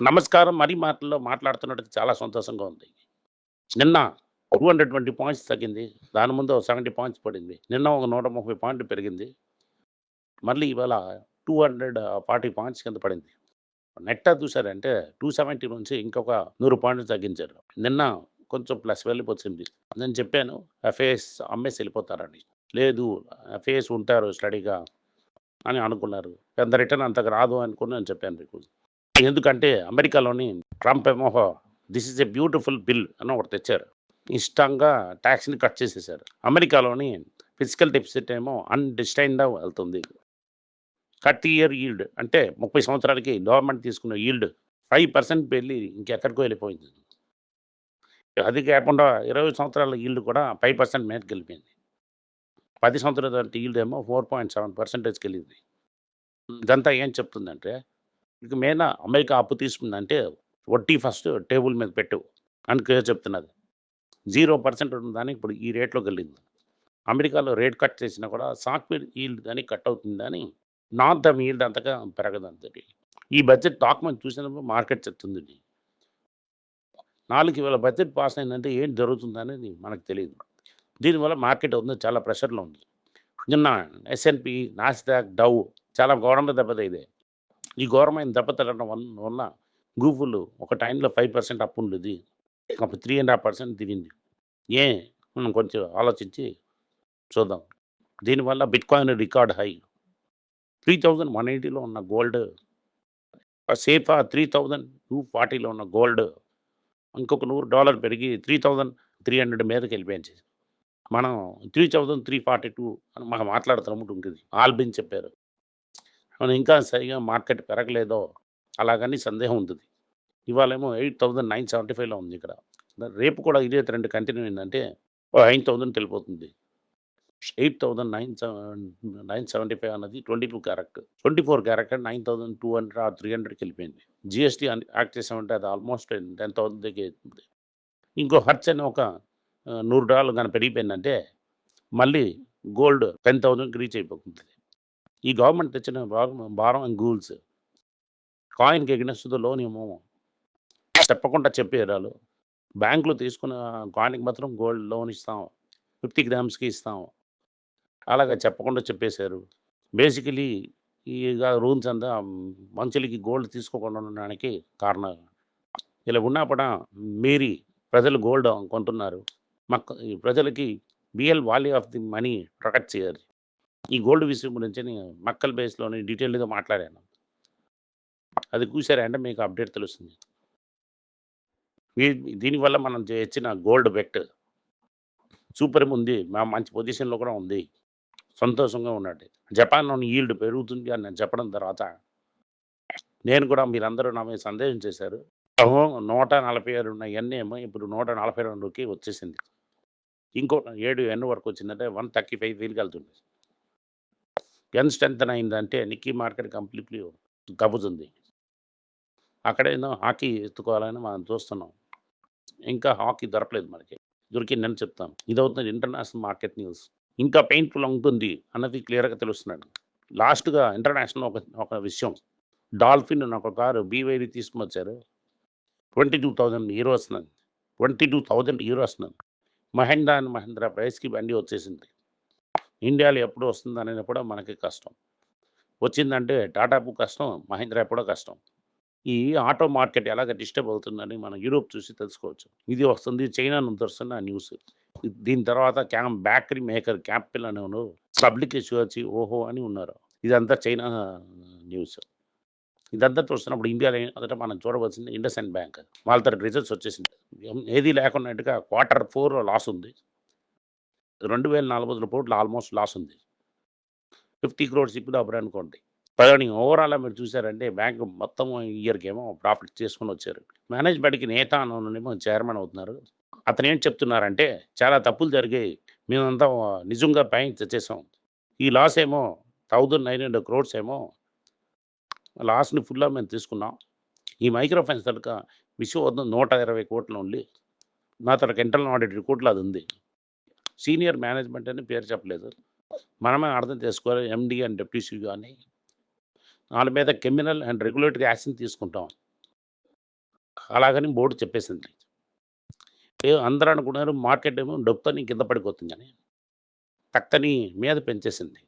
నమస్కారం మరీ మాటల్లో మాట్లాడుతున్నట్టు చాలా సంతోషంగా ఉంది. నిన్న టూ హండ్రెడ్ ట్వంటీ పాయింట్స్ తగ్గింది. దాని ముందు సెవెంటీ పాయింట్స్ పడింది. నిన్న ఒక నూట ముప్పై పాయింట్లు పెరిగింది. మళ్ళీ ఇవాళ టూ హండ్రెడ్ ఫార్టీ పాయింట్స్ కింద పడింది. నెట్ చూసారంటే టూ సెవెంటీ నుంచి ఇంకొక నూరు పాయింట్లు తగ్గించారు. నిన్న కొంచెం ప్లస్ వెళ్ళిపోతుంది నేను చెప్పాను ఎఫ్ఏఎస్ అమ్మేసి వెళ్ళిపోతారని. లేదు ఎఫ్ఏఎస్ ఉంటారు స్టడీగా అని అనుకున్నారు. పెద్ద రిటర్న్ అంతకు రాదు అనుకుని నేను చెప్పాను మీకు. ఎందుకంటే అమెరికాలోని ట్రంప్ ఏమో this is a beautiful bill అని ఒకటి తెచ్చారు. ఇష్టంగా ట్యాక్స్ని కట్ చేసేసారు. అమెరికాలోని ఫిజికల్ డెఫిసిట్ ఏమో అన్డిస్టైన్గా వెళ్తుంది. థర్టీ ఇయర్ ఈల్డ్ అంటే ముప్పై సంవత్సరాలకి గవర్నమెంట్ తీసుకున్న ఈల్డ్ ఫైవ్ పర్సెంట్ వెళ్ళి ఇంకెక్కడికో వెళ్ళిపోయింది. అది కాకుండా ఇరవై సంవత్సరాల ఈల్డ్ కూడా ఫైవ్ పర్సెంట్ మేరకు వెళ్ళిపోయింది. పది సంవత్సరాల ఈల్డ్ ఏమో ఫోర్ పాయింట్ సెవెన్ పర్సెంటేజ్కి వెళ్ళింది. ఇదంతా ఏం చెప్తుందంటే ఇక మెయిన్ అమెరికా అప్పు తీసుకుందంటే వడ్డీ ఫస్ట్ టేబుల్ మీద పెట్టు అని చెప్తున్నది. జీరో పర్సెంట్ ఉందని ఇప్పుడు ఈ రేట్లోకి వెళ్ళింది. అమెరికాలో రేట్ కట్ చేసినా కూడా సాఫ్ట్వేర్ ఈల్డ్ కానీ కట్ అవుతుందని నార్త్ ద ఈల్డ్ అంతగా పెరగదంతటి ఈ బడ్జెట్ డాక్యుమెంట్ చూసినప్పుడు మార్కెట్ చెప్తుంది నాలుగు వేల బడ్జెట్ పాస్ అయిందంటే ఏం జరుగుతుందనేది మనకు తెలియదు. దీనివల్ల మార్కెట్ ఉంది చాలా ప్రెషర్లో ఉంది. నిన్న ఎస్ఎన్పి నాస్డాక్ డవ్ చాలా ఘోరంగా దెబ్బతైదే ఈ ఘోరమైన దెబ్బతలడం వల్ల వల్ల గూగుల్ ఒక టైంలో ఫైవ్ పర్సెంట్ అప్పు ఉండేది. అప్పుడు త్రీ అండ్ హాఫ్ పర్సెంట్ దిగింది. ఏ? మనం కొంచెం ఆలోచించి చూద్దాం. దీనివల్ల bitcoin record high. Three thousand one ఎయిటీలో ఉన్న గోల్డ్ సేఫా త్రీ థౌజండ్ టూ ఫార్టీలో ఉన్న గోల్డ్ ఇంకొక నూరు డాలర్ పెరిగి త్రీ థౌజండ్ త్రీ హండ్రెడ్ మీదకి వెళ్ళిపోయింది. మనం three thousand three forty two అని మనం మాట్లాడుతున్నప్పుడు ఉంటుంది. ఆల్బిన్ చెప్పారు. మనం ఇంకా సరిగా మార్కెట్ పెరగలేదో అలాగని సందేహం ఉంటుంది ఇవాళేమో ఎయిట్ థౌజండ్ నైన్ సెవెంటీ ఫైవ్లో ఉంది ఇక్కడ. రేపు కూడా ఇదే ట్రెండ్ కంటిన్యూ అయిందంటే నైన్ థౌజండ్ వెళ్ళిపోతుంది eight thousand nine nine seventy five అన్నది twenty two correct twenty four correct nine thousand two hundred ఆ త్రీ హండ్రెడ్కి వెళ్ళిపోయింది. జిఎస్టీ యాక్ట్ చేసామంటే అది ఆల్మోస్ట్ టెన్ థౌసండ్ దగ్గర అవుతుంది ఇంకో హర్చ్ అని ఒక నూరు డాలర్లు కానీ పెరిగిపోయిందంటే మళ్ళీ గోల్డ్ టెన్ థౌజండ్కి రీచ్ అయిపోతుంది. ఈ గవర్నమెంట్ తెచ్చిన భారం భారం అండ్ గూల్స్. కాయిన్కి ఎగ్నెస్ట్ లోన్ ఏమో చెప్పకుండా చెప్పేరాలు బ్యాంకులు తీసుకున్న కాయిన్కి మాత్రం గోల్డ్ లోన్ ఇస్తాం. ఫిఫ్టీ గ్రామ్స్కి ఇస్తాం. అలాగా చెప్పకుండా చెప్పేశారు. బేసికలీ ఈ రూల్స్ అంతా మనుషులకి గోల్డ్ తీసుకోకుండా ఉండడానికి కారణం ఇలా ఉన్నప్పుడు మీరి ప్రజలు గోల్డ్ కొంటున్నారు. మక్క ఈ ప్రజలకి BL value of the money protect చేయాలి. ఈ గోల్డ్ విషయం గురించి నేను మక్కల్ బేస్లోని డీటెయిల్గా మాట్లాడాను. అది చూసారంటే మీకు అప్డేట్ తెలుస్తుంది. దీనివల్ల మనం తెచ్చిన గోల్డ్ బెట్ సూపర్ ఉంది. మా మంచి పొజిషన్లో కూడా ఉంది. సంతోషంగా ఉన్నట్టు జపాన్లోని ఈల్డ్ పెరుగుతుంది అని నేను చెప్పడం తర్వాత నేను కూడా మీరందరూ నా మీద సందేహం చేశారు. నూట నలభై ఆరు ఉన్న ఎన్ ఏమో ఇప్పుడు నూట నలభై రెండుకి వచ్చేసింది. ఇంకో ఏడు ఎన్ వరకు వచ్చిందంటే వన్ థర్టీ ఫైవ్ వీలుకి వెళ్తుంది ఎన్ స్ట్రెంత్ అయిందంటే నిక్కీ మార్కెట్ కంప్లీట్లీ కప్పుతుంది అక్కడేదో హాకీ ఎత్తుకోవాలని మనం చూస్తున్నాం. ఇంకా హాకీ దొరకలేదు మనకి. దొరికిందని చెప్తాను ఇది అవుతుంది ఇంటర్నేషనల్ మార్కెట్ న్యూస్. ఇంకా పెయిన్ఫుల్ ఉంటుంది అన్నది క్లియర్గా తెలుస్తున్నాడు. లాస్ట్గా ఇంటర్నేషనల్ ఒక ఒక విషయం. డాల్ఫిన్ అని ఒక కారు బీవైడి తీసుకుని వచ్చారు ట్వంటీ టూ థౌజండ్ హీరో వస్తున్నాను ట్వంటీ టూ థౌజండ్ హీరో వస్తున్నాను మహేంద్ర అండ్ మహేంద్ర ప్రైస్కి బండి వచ్చేసింది. ఇండియాలో ఎప్పుడు వస్తుంది అనేది కూడా మనకి కష్టం. వచ్చిందంటే టాటాపు కష్టం మహేంద్ర కూడా కష్టం. ఈ ఆటో మార్కెట్ ఎలాగ డిస్టర్బ్ అవుతుందని మనం యూరోప్ చూసి తెలుసుకోవచ్చు. ఇది వస్తుంది చైనా నుంచి వస్తున్న న్యూస్. దీని తర్వాత క్యామ్ బ్యాకరీ మేకర్ క్యాపిల్ అని పబ్లిక్ ఇష్యూ వచ్చి ఓహో అని ఉన్నారు. ఇదంతా చైనా న్యూస్. ఇదంతా చూస్తున్నప్పుడు ఇండియాలో మొదట మనం చూడవలసింది ఇండస్ అండ్ బ్యాంక్. వాళ్ళ తర రిజల్ట్స్ వచ్చేసింది. ఏది లేకున్నట్టుగా క్వార్టర్ ఫోర్ లాస్ ఉంది. రెండు వేల నాలుగు వందల కోట్లు ఆల్మోస్ట్ లాస్ ఉంది. ఫిఫ్టీ క్రోడ్స్ ఇప్పుడు అప్పుడు అనుకోండి. కానీ ఓవరాల్ మీరు చూసారంటే బ్యాంక్ మొత్తం ఇయర్కి ఏమో ప్రాఫిట్ చేసుకుని వచ్చారు. మేనేజ్మెంట్కి నేత అనేమో చైర్మన్ అవుతున్నారు. అతను ఏం చెప్తున్నారంటే చాలా తప్పులు జరిగాయి. మేమంతా నిజంగా బ్యాంక్ తెచ్చేసాం ఈ లాస్ ఏమో థౌజండ్ నైన్ హండ్రెడ్ క్రోడ్స్ ఏమో లాస్ని ఫుల్గా మేము తీసుకున్నాం. ఈ మైక్రో ఫైనాన్స్ తనక విషయం వద్ద నూట ఇరవై కోట్లు ఉంది నా తనకు ఇంటర్నల్ ఆడిట్ రిపోర్ట్లో అది ఉంది. సీనియర్ మేనేజ్మెంట్ అని పేరు చెప్పలేదు మనమే అర్థం చేసుకోవాలి ఎండి అండ్ డిప్యూటీ కానీ వాళ్ళ మీద క్రిమినల్ అండ్ రెగ్యులేటరీ యాక్షన్ తీసుకుంటాం అలాగని బోర్డు చెప్పేసింది. అందరూ అనుకున్నారు మార్కెట్ ఏమో డొప్పని కింద పడిపోతుందని. తక్కని మీద పెంచేసింది.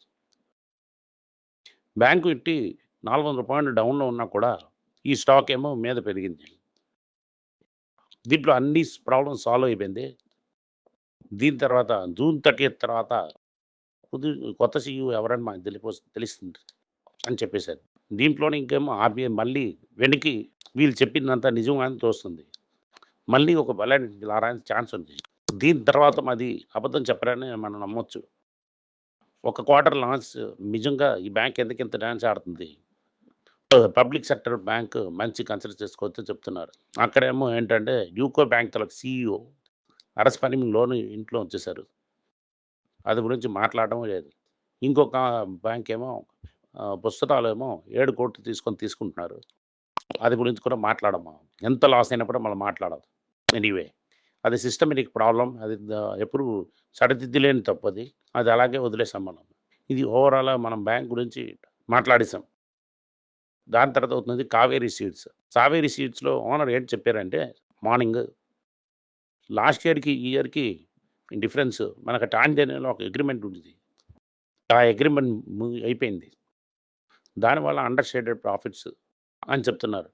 బ్యాంకు ఇట్టి 400 పాయింట్లు డౌన్‌లో ఉన్నా కూడా ఈ స్టాక్ ఏమో మీద పెరిగింది. దీంట్లో అన్ని ప్రాబ్లమ్స్ సాల్వ్ అయిపోయింది. దీని తర్వాత జూన్ 30థ్ తర్వాత పుదు కొత్త సీఈఓ ఎవరని మాకు తెలిపో తెలుస్తుంది అని చెప్పేసారు. దీంట్లోనే ఇంకేమో ఆర్‌బీఐ మళ్ళీ వెనక్కి వీళ్ళు చెప్పిందంతా నిజం అని తోస్తుంది. మళ్ళీ ఒక బలానికి రావడానికి ఛాన్స్ ఉంది. దీని తర్వాత మాది అబద్ధం చెప్పరని మనం నమ్మొచ్చు. ఒక క్వార్టర్ లాన్స్ నిజంగా ఈ బ్యాంక్ ఎందుకింత డాన్స్ ఆడుతుంది. పబ్లిక్ సెక్టర్ బ్యాంక్ మంచి కన్సిడర్ చేసుకోవచ్చు చెప్తున్నారు. అక్కడేమో ఏంటంటే యూకో బ్యాంక్ తాలూకు సీఈఓ అరెస్ట్ లోన్ ఇంట్లో వచ్చేసారు అది గురించి మాట్లాడడం లేదు. ఇంకొక బ్యాంక్ ఏమో పుస్తకాలు ఏమో ఏడు కోట్లు తీసుకొని తీసుకుంటున్నారు. అది గురించి కూడా మాట్లాడము. ఎంత లాస్ అయినా కూడా మనం మాట్లాడదు ఎనీవే అది సిస్టమేటిక్ ప్రాబ్లం అది ఎప్పుడు సరిదిద్దులేని తప్పది. అది అలాగే వదిలేసాం మనం. ఇది ఓవరాల్ మనం బ్యాంక్ గురించి మాట్లాడేసాం. దాని తర్వాత అవుతుంది కావేరీ సీడ్స్. కావేరీ సీడ్స్‌లో ఓనర్ ఏంటి చెప్పారంటే మార్నింగ్ లాస్ట్ ఇయర్‌కి, ఈ ఇయర్‌కి డిఫరెన్స్ మనకు టాంజానియాలో ఒక అగ్రిమెంట్ ఉంది. ఆ అగ్రిమెంట్ అయిపోయింది. దానివల్ల అండర్ షేడెడ్ ప్రాఫిట్స్ అని చెప్తున్నారు.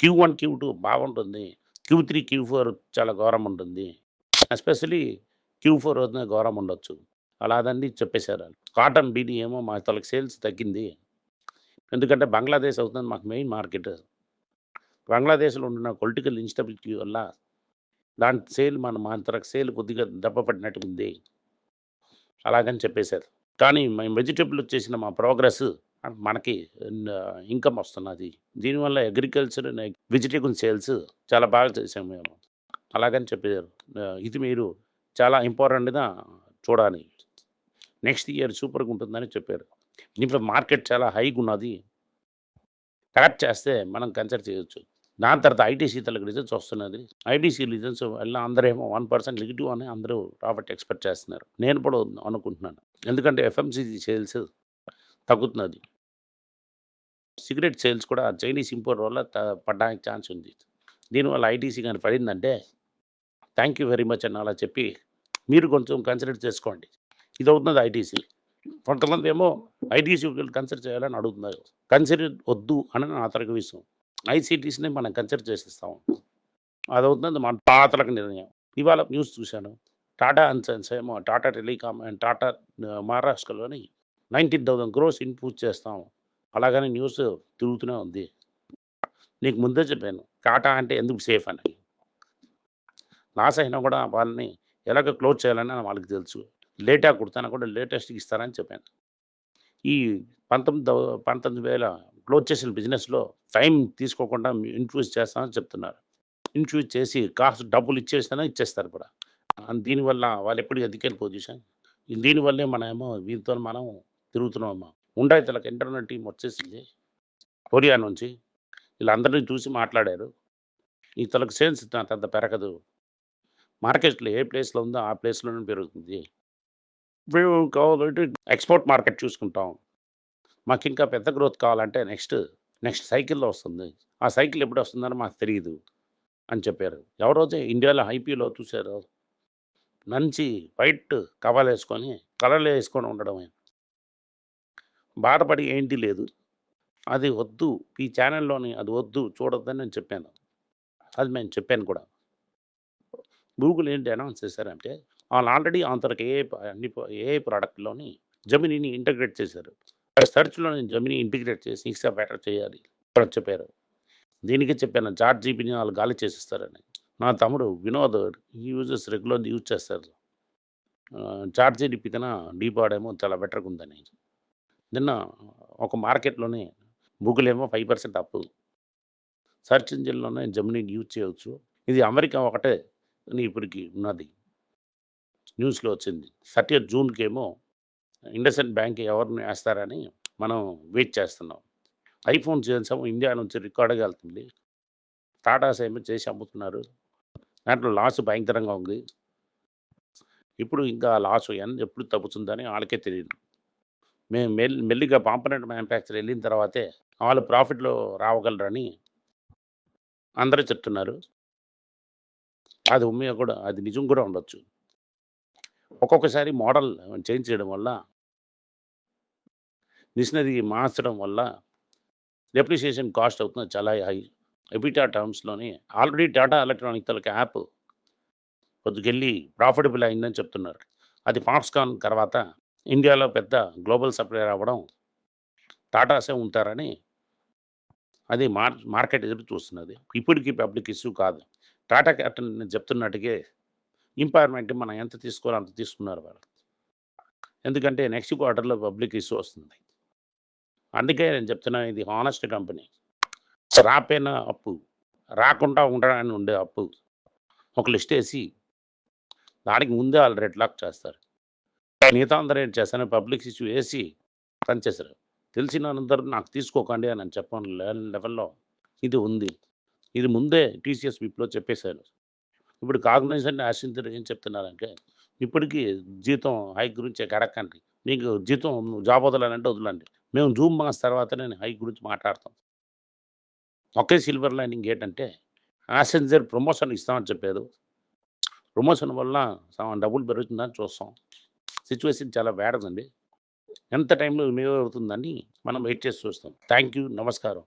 క్యూ1, క్యూ2 బాగుంటుంది. క్యూ3, క్యూ4 చాలా ఘోరం ఉంటుంది. ఎస్పెషల్లీ క్యూ4 వద్ద ఘోరం ఉండొచ్చు. అలాగని చెప్పేశారు కాటన్ బీడీ ఏమో మా తలకి సేల్స్ తగ్గింది. ఎందుకంటే బంగ్లాదేశ్ అవుతుంది మాకు మెయిన్ మార్కెట్. బంగ్లాదేశ్‌లో ఉన్న పొలిటికల్ ఇన్‌స్టెబిలిటీ వల్ల దాని సేల్ మన మా తరఫు సేల్ కొద్దిగా దెబ్బ పడినట్టు ఉంది. అలాగని చెప్పేశారు కానీ మేము వెజిటేబుల్ చేసిన మా ప్రోగ్రెస్ మనకి ఇన్‌కమ్ వస్తున్నది. దీనివల్ల అగ్రికల్చర్ వెజిటేబుల్ సేల్స్ చాలా బాగా చేసాం మేము. అలాగని చెప్పారు. ఇది మీరు చాలా ఇంపార్టెంట్‌గా చూడాలి. నెక్స్ట్ ఇయర్ సూపర్‌గా ఉంటుందని చెప్పారు. ఇప్పుడు మార్కెట్ చాలా హైగా ఉన్నది. కరెక్ట్ చేస్తే మనం కన్సిడర్ చేయొచ్చు. దాని తర్వాత ఐటీసీ తాలూకు రిజల్ట్స్ వస్తున్నది. ఐటీసీ రిజల్ట్స్ వల్ల అందరేమో వన్ పర్సెంట్ నెగిటివ్ అని అందరూ రాబట్టి ఎక్స్‌పెక్ట్ చేస్తున్నారు. నేను కూడా అనుకుంటున్నాను. ఎందుకంటే ఎఫ్ఎంసీజీ సేల్స్ తగ్గుతున్నది. సిగరెట్ సేల్స్ కూడా చైనీస్ ఇంపోర్ట్ వల్ల పడడానికి ఛాన్స్ ఉంది. దీనివల్ల ఐటీసీ కానీ పడిందంటే థ్యాంక్ యూ వెరీ మచ్ అని అలా చెప్పి మీరు కొంచెం కన్సిడర్ చేసుకోండి. ఇది అవుతున్నది ఐటీసీ. కొంతమందేమో ఐటీసీ కన్సిడర్ చేయాలని అడుగుతున్నారు. కన్సిడర్ వద్దు అని నా తరగ విషయం. ఐసీటీస్‌ని మనం కన్సిడర్ చేసేస్తాం. అదవుతుంది మన పాతలకు నిర్ణయం. ఇవాళ న్యూస్ చూశాను. టాటా అండ్ ఏమో టాటా టెలికామ్ అండ్ టాటా ఆహ్, మహారాష్ట్రలోని 19,000 క్రోర్స్ ఇన్‌పుట్ చేస్తాం. అలాగని న్యూస్ తిరుగుతూనే ఉంది. నీకు ముందే చెప్పాను. టాటా అంటే ఎందుకు సేఫ్ అని. లాస్ అయినా కూడా వాళ్ళని ఎలాగ క్లోజ్ చేయాలని వాళ్ళకి తెలుసు. లేటా కుడతానా కూడా లేటెస్ట్కి ఇస్తారని చెప్పాను. ఈ పంతొమ్మిది పంతొమ్మిది వేల క్లోజ్ చేసిన బిజినెస్‌లో టైం తీసుకోకుండా ఇన్‌ఫ్యూజ్ చేస్తామని చెప్తున్నారు. ఇన్‌ఫ్యూజ్ చేసి కాస్ట్ డబ్బులు ఇచ్చేస్తేనే ఇచ్చేస్తారు కూడా. దీనివల్ల వాళ్ళు ఎప్పుడు ఎథికల్ పొజిషన్. దీనివల్లే మనమేమో వీరితో మనం తిరుగుతున్నాము. హుండాయ్ తాలూకు ఇంటర్నల్ టీమ్ వచ్చేసింది. కొరియా నుంచి. వీళ్ళందరిని చూసి మాట్లాడారు. ఈ తలకు సేల్స్ అంత పెరగదు. మార్కెట్‌లో ఏ ప్లేస్‌లో ఉందో ఆ ప్లేస్‌లోనే పెరుగుతుంది. మేము కావాలంటే ఎక్స్‌పోర్ట్ మార్కెట్ చూసుకుంటాం. మాకు ఇంకా పెద్ద గ్రోత్ కావాలంటే నెక్స్ట్, నెక్స్ట్ సైకిల్‌లో వస్తుంది. ఆ సైకిల్ ఎప్పుడు వస్తుందని మాకు తెలియదు అని చెప్పారు. ఎవరోజే ఇండియాలో ఐపీఓలో చూశారు మంచి వైట్ కవాలు వేసుకొని కలర్లు వేసుకొని ఉండడమే. బాధపడి ఏంటి లేదు. అది వద్దు. ఈ ఛానెల్‌లోని అది వద్దు చూడొద్దని నేను చెప్పాను. అది నేను చెప్పాను కూడా. గూగుల్ ఏంటి అనౌన్స్ చేశారంటే వాళ్ళు ఆల్రెడీ అంతవరకు ఏ అన్ని ఏ ప్రోడక్ట్లోని జమినీని జెమినీని చేశారు. సెర్చ్‌లోని జెమినీ ఇంటిగ్రేట్ చేసి ఇంకా బెటర్ చేయాలి అని చెప్పారు. దీనికే చెప్పాను చాట్ జీపీని వాళ్ళు గాలి చేసిస్తారని నా తమ్ముడు వినోద్ యూజెస్ రెగ్యులర్‌గా యూజ్ చేస్తారు. చాట్ జీపీటీ కన్నా డీపాడేమో చాలా బెటర్‌గా ఉందని. నిన్న ఒక మార్కెట్‌లోని గూగుల్ ఏమో ఫైవ్ పర్సెంట్ అప్. సెర్చ్ ఇంజిన్‌లోనే జెమినీని యూజ్ చేయవచ్చు ఇది అమెరికా ఒకటే ఇప్పటికి ఉన్నది. న్యూస్‌లో వచ్చింది. 30థ్ జూన్‌కేమో ఇండస్ఇండ్ బ్యాంక్ ఎవరిని వేస్తారని మనం వెయిట్ చేస్తున్నాం. ఐఫోన్ చేసాము ఇండియా నుంచి రికార్డుగా వెళ్తుంది. టాటాస్ ఏమో చేసి అమ్ముతున్నారు. దాంట్లో లాస్ భయంకరంగా ఉంది. ఇప్పుడు ఇంకా లాస్ ఎన్ ఎప్పుడు తగ్గుతుందని వాళ్ళకే తెలియదు మేము మెల్ మెల్లిగా పాంపనెంట్ మ్యానుఫ్యాక్చర్ వెళ్ళిన తర్వాతే వాళ్ళు ప్రాఫిట్‌లో రావగలరని అందరూ చెప్తున్నారు. అది ఉమ్మిగా కూడా అది నిజం కూడా ఉండొచ్చు. ఒక్కొక్కసారి మోడల్ చేంజ్ చేయడం వల్ల మిషనరీ మార్చడం వల్ల డెప్రిసియేషన్ కాస్ట్ అవుతుంది చాలా హై. ఎబిటా టర్మ్స్‌లోని ఆల్రెడీ టాటా ఎలక్ట్రానిక్ తలకి యాప్ పొద్దుకెళ్ళి ప్రాఫిటబుల్ అయిందని చెప్తున్నారు. అది ఫాక్స్‌కాన్ తర్వాత ఇండియాలో పెద్ద గ్లోబల్ సప్లయర్ అవ్వడం టాటాసే ఉంటారని అది మార్ మార్కెట్ ఎదురు చూస్తున్నది. ఇప్పటికి పబ్లిక్ ఇష్యూ కాదు. టాటా క్యాప్టెన్ నేను చెప్తున్నట్టుగే ఇంపైర్‌మెంట్ మనం ఎంత తీసుకోవాలో అంత తీసుకున్నారు వాళ్ళు. ఎందుకంటే నెక్స్ట్ క్వార్టర్‌లో పబ్లిక్ ఇష్యూ వస్తుంది. అందుకే నేను చెప్తున్నా ఇది హానెస్ట్ కంపెనీ. రాపోయిన అప్పు, రాకుండా ఉండడానికి ఉండే అప్పు. ఒక లిస్ట్ వేసి దానికి ముందే వాళ్ళు రెడ్ లాక్ చేస్తారు. మిగతా అందరూ ఏం చేస్తాను పబ్లిక్ ఇష్యూ ఏసి పనిచేశారు. తెలిసినందరూ నాకు తీసుకోకండి అని నేను చెప్పను లెవెల్‌లో ఇది ఉంది. ఇది ముందే టీసీఎస్ విప్‌లో చెప్పేసారు. ఇప్పుడు కాగ్నిజెంట్, యాక్సెంచర్ ఏం చెప్తున్నారంటే ఇప్పటికీ జీతం హైక్ గురించి గడకండి మీకు జీతం జాబ్ వదలాలంటే వదలండి. మేము జూన్ మాస్ తర్వాతనే హైక్ గురించి మాట్లాడతాం. ఒకే సిల్వర్ లైనింగ్ ఏంటంటే ప్యాసెంజర్ ప్రమోషన్ ఇస్తామని చెప్పారు. ప్రమోషన్ వల్ల డబ్బులు పెరుగుతుందని చూస్తాం. సిచ్యువేషన్ చాలా బ్యాడ్ ఎంత టైంలో వినియోగం అవుతుందని మనం వెయిట్ చేసి చూస్తాం. Thank you. నమస్కారం.